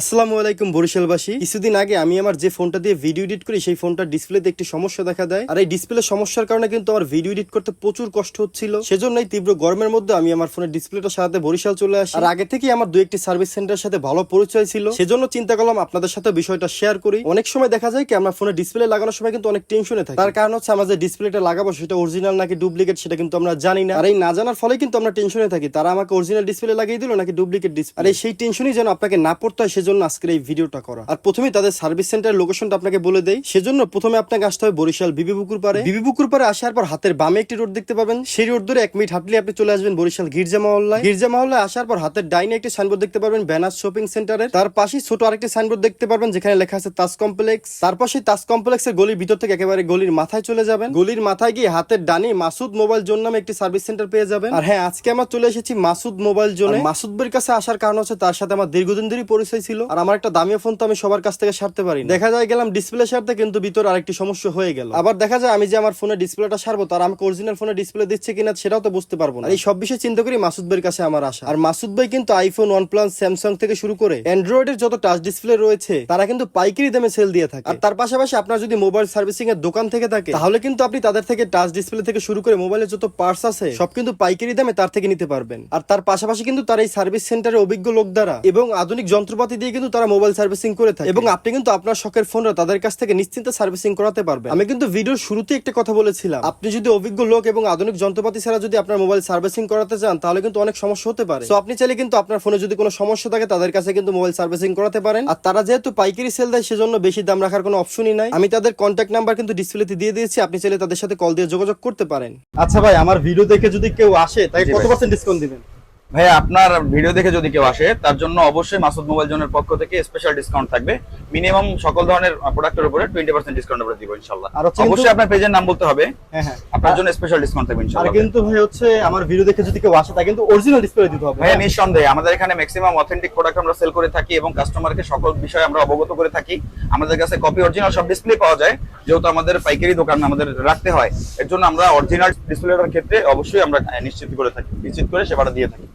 আসসালামু আলাইকুম বরিশালবাসী। কিছুদিন আগে আমি আমার যে ফোনটা দিয়ে ভিডিও এডিট করি, সেই ফোনটার ডিসপ্লেতে একটি সমস্যা দেখা দেয়। আর এই ডিসপ্লে সমস্যার কারণে কিন্তু আমার ভিডিও এডিট করতে প্রচুর কষ্ট হচ্ছিল। সেজন্যই তীব্র গরমের মধ্যে আমি আমার ফোনের ডিসপ্লেটা সারাতে বরিশাল চলে আসি। আর আগে থেকেই আমার দু একটি সার্ভিস সেন্টারের সাথে ভালো পরিচয় ছিল। সেজন্য চিন্তা করলাম আপনাদের সাথে বিষয়টা শেয়ার করি। অনেক সময় দেখা যায় কি, আমরা ফোনে ডিসপ্লে লাগানোর সময় কিন্তু অনেক টেনশনে থাকি। তার কারণ হচ্ছে আমরা যে ডিসপ্লেটা লাগাবো, সেটা অরিজিনাল নাকি ডুপ্লিকেট সেটা কিন্তু আমরা জানি না। আর এই না জানার ফলে কিন্তু আমরা টেনশনে থাকি। তারা আমাকে অরিজিনাল ডিসপ্লে লাগিয়ে দিল নাকি ডুপ্লিকেট ডিসপ্লে আর এই সেই টেনশনই যেন আপনাকে না পড়তে হয় সেজন্য আজকের এই ভিডিওটা করা। আর প্রথমেই তাদের সার্ভিস সেন্টার লোকেশনটা আপনাকে বলে দেই। সেজন্য প্রথমে আপনাকে আসতে হবে বরিশাল বিবি পুকুর পারে বিবি পুকুর পারে আসার পর হাতের বামে একটি রোড দেখতে পাবেন। সেই রোড ধরে এক মিনিট হাঁটলে আপনি চলে আসবেন বরিশাল গির্জা মহল্লায়। গির্জা মহল্লায় আসার পর হাতের ডাইনে একটি সাইনবোর্ড দেখতে পারবেন ব্যানার শপিং সেন্টারের। তার পাশে ছোট আরেকটি সাইনবোর্ড দেখতে পারবেন, যেখানে লেখা আছে তাজ কমপ্লেক্স। তার পাশে তাজ কমপ্লেক্সের গলির ভিতর থেকে একেবারে গলির মাথায় চলে যাবেন। গলির মাথায় গিয়ে হাতের ডানে মাসুদ মোবাইল জোন নামে একটি সার্ভিস সেন্টার পেয়ে যাবেন। আর হ্যাঁ আজকে আমার চলে এসেছি মাসুদ মোবাইল জোনে। মাসুদ ভাইয়ের কাছে আসার কারণ হচ্ছে তার সাথে আমার দীর্ঘদিন ধরেই পরিচয় আর আমার একটা দামি ফোন তো আমি সবার কাছ থেকে সারতে পারি দেখা যায় গেলাম ডিসপ্লে সারতে কিন্তু ভিতর আরেকটি সমস্যা হয়ে গেল। আবার দেখা যায় আমি যে আমার ফোনের ডিসপ্লেটা সারবো তার আমাকে অরিজিনাল ফোনে ডিসপ্লে দিচ্ছে কিনা সেটাও তো বুঝতে পারব না। এই সব বিষয়ে চিন্তা করি মাসুদ ভাইয়ের কাছে আমার আসা আর মাসুদ ভাই কিন্তু আইফোন ওয়ান প্লাস স্যামসাং থেকে শুরু করে অ্যান্ড্রয়েডের যত টাচ ডিসপ্লে রয়েছে তারা কিন্তু পাইকারি দামে সেল দিয়ে থাকে। আর তার পাশাপাশি আপনার যদি মোবাইল সার্ভিসিং এর দোকান থেকে থাকে তাহলে কিন্তু আপনি তাদের থেকে টাচ ডিসপ্লে থেকে শুরু করে মোবাইলের যত পার্টস আছে সব কিন্তু পাইকারি দামে তার থেকে নিতে পারবেন। আর তার পাশাপাশি কিন্তু তার এই সার্ভিস সেন্টারে অভিজ্ঞ লোক দ্বারা এবং আধুনিক যন্ত্রপাতি দিয়ে কিন্তু তারা মোবাইল সার্ভিসিং করে থাকে। এবং আপনি কিন্তু আপনার শখের ফোনটা তাদের কাছ থেকে নিশ্চিন্তে সার্ভিসিং করাতে পারবেন। আমি কিন্তু ভিডিওর শুরুতে একটা কথা বলেছিলাম। আপনি যদি অভিজ্ঞ লোক এবং আধুনিক যন্ত্রপাতি ছাড়া যদি আপনার মোবাইল সার্ভিসিং করাতে চান তাহলে কিন্তু অনেক সমস্যা হতে পারে। তো আপনি চাইলে কিন্তু আপনার ফোনে যদি কোনো সমস্যা থাকে তাদের কাছে কিন্তু মোবাইল সার্ভিসিং করাতে পারেন। আর তারা যেহেতু পাইকারি সেল দেয় সেজন্য বেশি দাম রাখার কোনো অপশনই নাই। আমি তাদের কন্ট্যাক্ট নাম্বার কিন্তু ডিসপ্লেতে দিয়ে দিয়েছি। আপনি চাইলে তাদের সাথে কল দিয়ে যোগাযোগ করতে পারেন। আচ্ছা ভাই আমার ভিডিও দেখে যদি কেউ আসে তাকে জি কত পার্সেন্ট ডিসকাউন্ট দিবেন? ভাই আপনার ভিডিও দেখে যদি কেউ আসে তার জন্য অবশ্যই মাসুদ মোবাইল জোনের পক্ষ থেকে স্পেশাল ডিসকাউন্ট থাকবে। মিনিমাম সকল ধরনের প্রোডাক্টের উপরে টোয়েন্টি পার্সেন্ট ডিসকাউন্ট আমরা দিব ইনশাল্লাহ আর অবশ্যই আপনার পেজের নাম বলতে হবে। হ্যাঁ হ্যাঁ। আপনার জন্য স্পেশাল ডিসকাউন্ট থাকবে আর ইনশাল্লাহ কিন্তু ভাই হচ্ছে আমার ভিডিও দেখে যদি কেউ আসে তা কিন্তু অরিজিনাল ডিসপ্লে দিতে হবে। ভাইয়া নিঃসন্দেহে। আমাদের এখানে ম্যাক্সিমাম অথেন্টিক প্রোডাক্ট আমরা সেল করে থাকি এবং কাস্টমারকে সকল বিষয়ে আমরা অবগত করে থাকি। আমাদের কাছে কপি অরিজিনাল সব ডিসপ্লে পাওয়া যায় যেহেতু আমাদের পাইকারি দোকান আমাদের রাখতে হয়। এর জন্য আমরা অরিজিনাল ডিসপ্লেটার ক্ষেত্রে অবশ্যই আমরা নিশ্চিত করে থাকি নিশ্চিত করে সেবাটা দিয়ে থাকি।